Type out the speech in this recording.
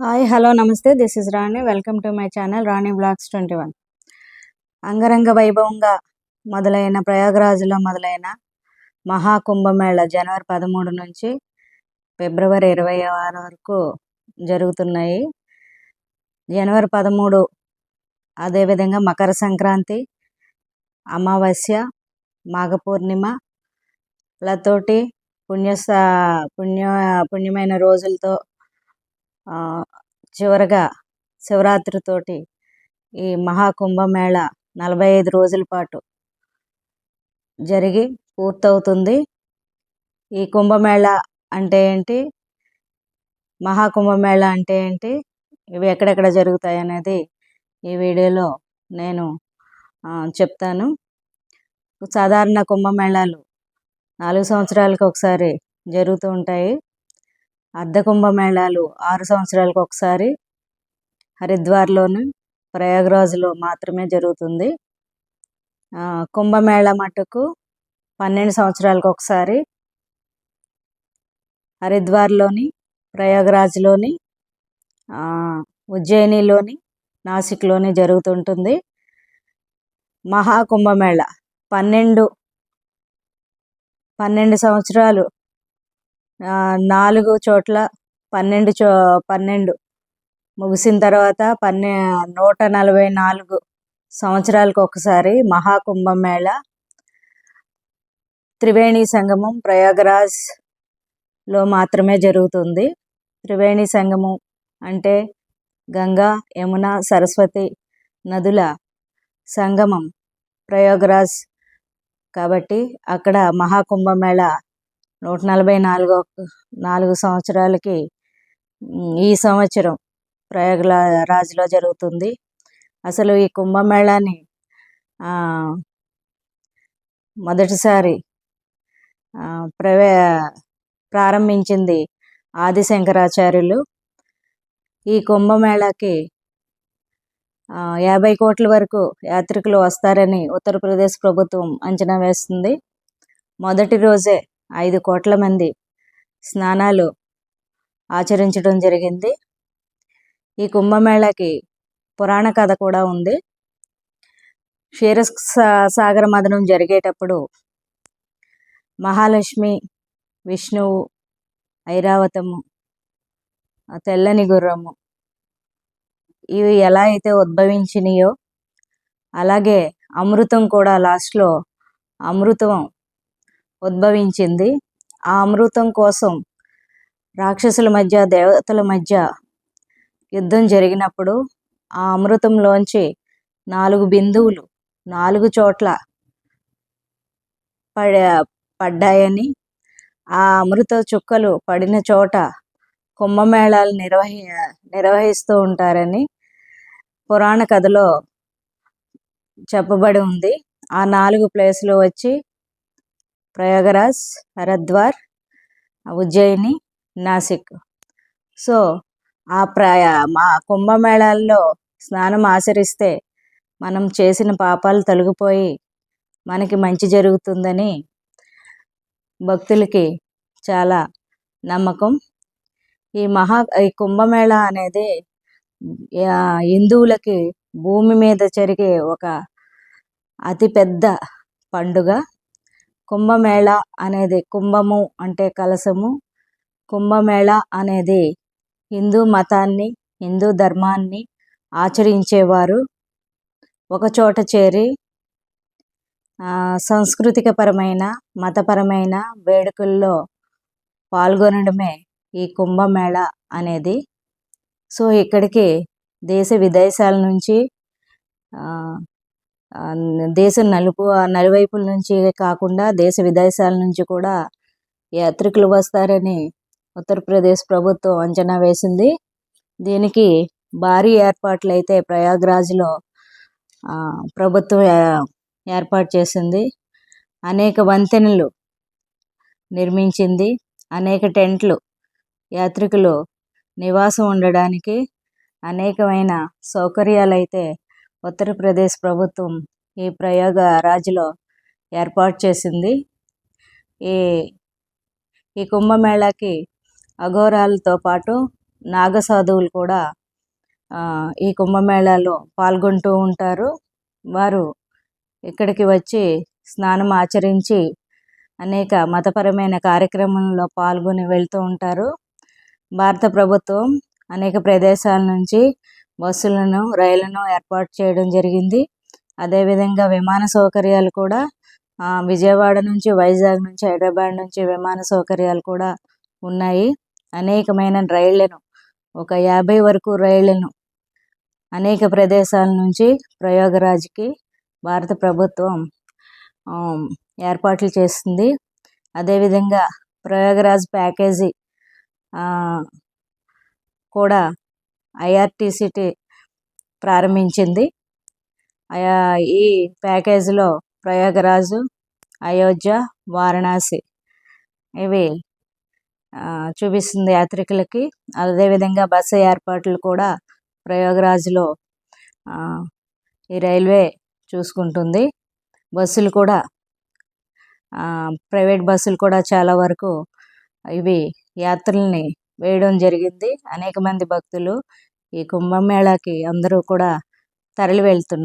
Hi hello నమస్తే. This is Rani welcome to my channel Rani blogs twenty one అంగరంగ వైభవంగా మొదలైన ప్రయాగరాజులో మొదలైన మహాకుంభమేళ జనవరి పదమూడు నుంచి ఫిబ్రవరి ఇరవై ఆరు వరకు జరుగుతున్నాయి. జనవరి పదమూడు అదేవిధంగా మకర సంక్రాంతి అమావాస్య మాఘ పూర్ణిమ లతోటి పుణ్య పుణ్య పుణ్యమైన రోజులతో చివరగా శివరాత్రితోటి ఈ మహాకుంభమేళ నలభై ఐదు రోజుల పాటు జరిగి పూర్తవుతుంది. ఈ కుంభమేళ అంటే ఏంటి? మహాకుంభమేళ అంటే ఏంటి? ఇవి ఎక్కడెక్కడ జరుగుతాయి అనేది ఈ వీడియోలో నేను చెప్తాను. సాధారణ కుంభమేళాలు నాలుగు సంవత్సరాలకు ఒకసారి జరుగుతూ ఉంటాయి. అర్ధ కుంభమేళాలు ఆరు సంవత్సరాలకు ఒకసారి హరిద్వార్లోను ప్రయాగ్రాజ్లో మాత్రమే జరుగుతుంది. కుంభమేళ మటుకు పన్నెండు సంవత్సరాలకు ఒకసారి హరిద్వార్లోని ప్రయాగ్రాజ్లోని ఉజ్జయినిలోని నాసిక్లోని జరుగుతుంటుంది. మహాకుంభమేళ పన్నెండు పన్నెండు సంవత్సరాలు నాలుగు చోట్ల పన్నెండు చో పన్నెండు ముగిసిన తర్వాత పన్నె నూట నలభై నాలుగు సంవత్సరాలకు ఒకసారి మహాకుంభమేళ త్రివేణి సంగమం ప్రయాగరాజ్లో మాత్రమే జరుగుతుంది. త్రివేణి సంగమం అంటే గంగా యమున సరస్వతి నదుల సంగమం ప్రయాగరాజ్ కాబట్టి అక్కడ మహాకుంభమేళ నూట నలభై నాలుగో నాలుగు సంవత్సరాలకి ఈ సంవత్సరం ప్రయాగరాజ్లో జరుగుతుంది. అసలు ఈ కుంభమేళాని మొదటిసారి ప్రవే ప్రారంభించింది ఆది శంకరాచార్యులు ఈ కుంభమేళాకి యాభై కోట్ల వరకు యాత్రికులు వస్తారని ఉత్తరప్రదేశ్ ప్రభుత్వం అంచనా వేస్తుంది. మొదటి రోజే ఐదు కోట్ల మంది స్నానాలు ఆచరించడం జరిగింది. ఈ కుంభమేళాకి పురాణ కథ కూడా ఉంది. క్షీర సాగర మదనం జరిగేటప్పుడు మహాలక్ష్మి విష్ణువు ఐరావతము తెల్లని గుర్రము ఇవి ఎలా అయితే ఉద్భవించినాయో అలాగే అమృతం కూడా లాస్ట్లో అమృతం ఉద్భవించింది. ఆ అమృతం కోసం రాక్షసుల మధ్య దేవతల మధ్య యుద్ధం జరిగినప్పుడు ఆ అమృతంలోంచి నాలుగు బిందువులు నాలుగు చోట్ల పడ పడ్డాయని ఆ అమృత చుక్కలు పడిన చోట కుంభమేళాలు నిర్వహి నిర్వహిస్తూ ఉంటారని పురాణ కథలో చెప్పబడి ఉంది. ఆ నాలుగు ప్లేసులు వచ్చి ప్రయాగరాజ్ హరద్వార్ ఉజ్జయిని నాసిక్. సో ఆ ప్రయ మా కుంభమేళాల్లో స్నానం ఆచరిస్తే మనం చేసిన పాపాలు తొలగిపోయి మనకి మంచి జరుగుతుందని భక్తులకి చాలా నమ్మకం. ఈ మహా ఈ కుంభమేళ అనేది హిందువులకి భూమి మీద జరిగే ఒక అతిపెద్ద పండుగ. కుంభమేళ అనేది. కుంభము అంటే కలసము కుంభమేళ అనేది. హిందూ మతాన్ని హిందూ ధర్మాన్ని ఆచరించేవారు. ఒకచోట చేరి సాంస్కృతికపరమైన మతపరమైన వేడుకల్లో పాల్గొనడమే ఈ కుంభమేళ అనేది. సో ఇక్కడికి దేశ విదేశాల నుంచి దేశం నలుపు నలువైపుల నుంచి కాకుండా దేశ విదేశాల నుంచి కూడా యాత్రికులు వస్తారని ఉత్తరప్రదేశ్ ప్రభుత్వం అంచనా వేసింది. దీనికి భారీ ఏర్పాట్లు అయితే ప్రయాగ్రాజ్లో ప్రభుత్వం ఏర్పాటు చేసింది. అనేక వంతెనలు నిర్మించింది. అనేక టెంట్లు యాత్రికులు నివాసం ఉండడానికి అనేకమైన సౌకర్యాలు అయితే ఉత్తరప్రదేశ్ ప్రభుత్వం ఈ ప్రయోగ రాజులో ఏర్పాటు చేసింది. ఈ ఈ కుంభమేళాకి అఘోరాలతో పాటు నాగ సాధువులు కూడా ఈ కుంభమేళాలో పాల్గొంటూ ఉంటారు. వారు ఇక్కడికి వచ్చి స్నానం ఆచరించి అనేక మతపరమైన కార్యక్రమంలో పాల్గొని వెళ్తూ ఉంటారు. భారత ప్రభుత్వం అనేక ప్రదేశాల నుంచి బస్సులను రైళ్ళను ఏర్పాటు చేయడం జరిగింది. అదేవిధంగా విమాన సౌకర్యాలు కూడా విజయవాడ నుంచి వైజాగ్ నుంచి హైదరాబాద్ నుంచి విమాన సౌకర్యాలు కూడా ఉన్నాయి. అనేకమైన రైళ్ళను ఒక యాభై వరకు రైళ్ళను అనేక ప్రదేశాల నుంచి ప్రయోగరాజ్కి భారత ప్రభుత్వం ఏర్పాట్లు చేస్తుంది. అదేవిధంగా ప్రయోగరాజ్ ప్యాకేజీ కూడా ఐఆర్టీసీటీ ప్రారంభించింది. ఈ ప్యాకేజీలో ప్రయాగరాజు అయోధ్య వారణాసి ఇవి చూపిస్తుంది యాత్రికులకి. అదేవిధంగా బస్సు ఏర్పాట్లు కూడా ప్రయాగరాజ్లో ఈ రైల్వే చూసుకుంటుంది. బస్సులు కూడా ప్రైవేట్ బస్సులు కూడా చాలా వరకు ఇవి యాత్రల్ని వేయడం జరిగింది. అనేక మంది భక్తులు ఈ కుంభమేళాకి అందరూ కూడా తరలి వెళ్తున్నారు